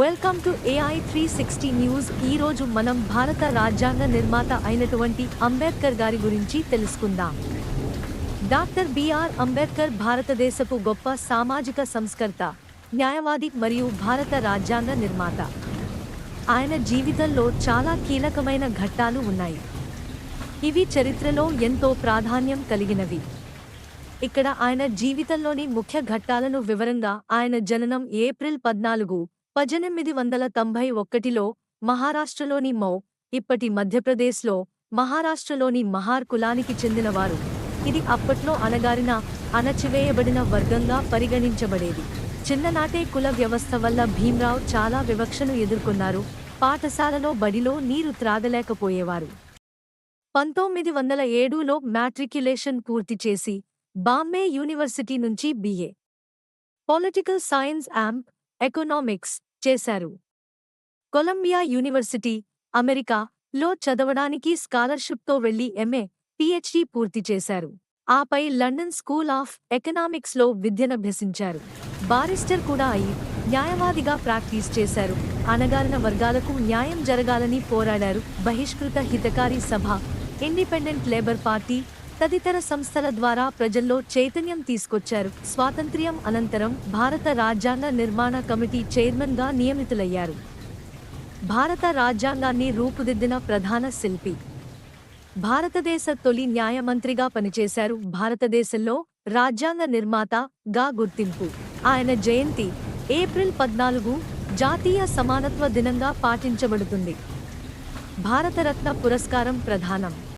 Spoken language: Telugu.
Welcome to AI three sixty news ఈ రోజు మనం భారత రాజ్యాంగ నిర్మాత అయినటువంటి అంబేద్కర్ గారి గురించి తెలుసుకుందాం. డాక్టర్ బిఆర్ అంబేద్కర్ భారతదేశపు గొప్ప సామాజిక సంస్కర్త న్యాయవాది మరియు భారత రాజ్యాంగ నిర్మాత. ఆయన జీవితంలో చాలా కీలకమైన ఘట్టాలు ఉన్నాయి. ఇవి చరిత్రలో ఎంతో ప్రాధాన్యం కలిగినవి. ఇక్కడ ఆయన జీవితంలోని ముఖ్య ఘట్టాలను వివరంగా ఆయన జననం ఏప్రిల్ పద్నాలుగు పద్దెనిమిది వందల తొంభై ఒకటిలో మహారాష్ట్రలోని మౌ ఇప్పటి మధ్యప్రదేశ్లో మహారాష్ట్రలోని మహార్ కులానికి చెందినవారు. ఇది అప్పట్లో అణగారిన అణచివేయబడిన వర్గంగా పరిగణించబడేది. చిన్ననాటే కుల వ్యవస్థ వల్ల భీమ్రావ్ చాలా వివక్షను ఎదుర్కొన్నారు. పాఠశాలలో బడిలో నీరు త్రాగలేకపోయేవారు. పంతొమ్మిది వందల ఏడులో మ్యాట్రిక్యులేషన్ పూర్తి చేసి బాంబే యూనివర్సిటీ నుంచి BA political science and economics చేశారు. కొలంబియా యూనివర్సిటీ అమెరికా లో చదవడానికి స్కాలర్షిప్తో వెళ్ళి ఎంఏ పిహెచ్డి పూర్తి చేశారు. ఆపై లండన్ స్కూల్ ఆఫ్ ఎకనామిక్స్లో విద్యనభ్యసించారు. బారిస్టర్ కూడా అయి న్యాయవాదిగా ప్రాక్టీస్ చేశారు. అణగారిన వర్గాలకు న్యాయం జరగాలని పోరాడారు. బహిష్కృత హితకారి సభ ఇండిపెండెంట్ లేబర్ పార్టీ తదితర సంస్థల ద్వారా ప్రజల్లో చైతన్యం తీసుకొచ్చారు. స్వాతంత్ర్యం అనంతరం భారత రాజ్యాంగ నిర్మాణ కమిటీ చైర్మన్గా నియమితులయ్యారు. భారత రాజ్యాంగాన్ని రూపుదిద్దిన ప్రధాన శిల్పి. భారతదేశ తొలి న్యాయమంత్రిగా పనిచేశారు భారతదేశంలో రాజ్యాంగ నిర్మాత గా గుర్తింపు. ఆయన జయంతి ఏప్రిల్ పద్నాలుగు జాతీయ సమానత్వ దినంగా పాటించబడుతుంది. భారతరత్న పురస్కారం ప్రధానం.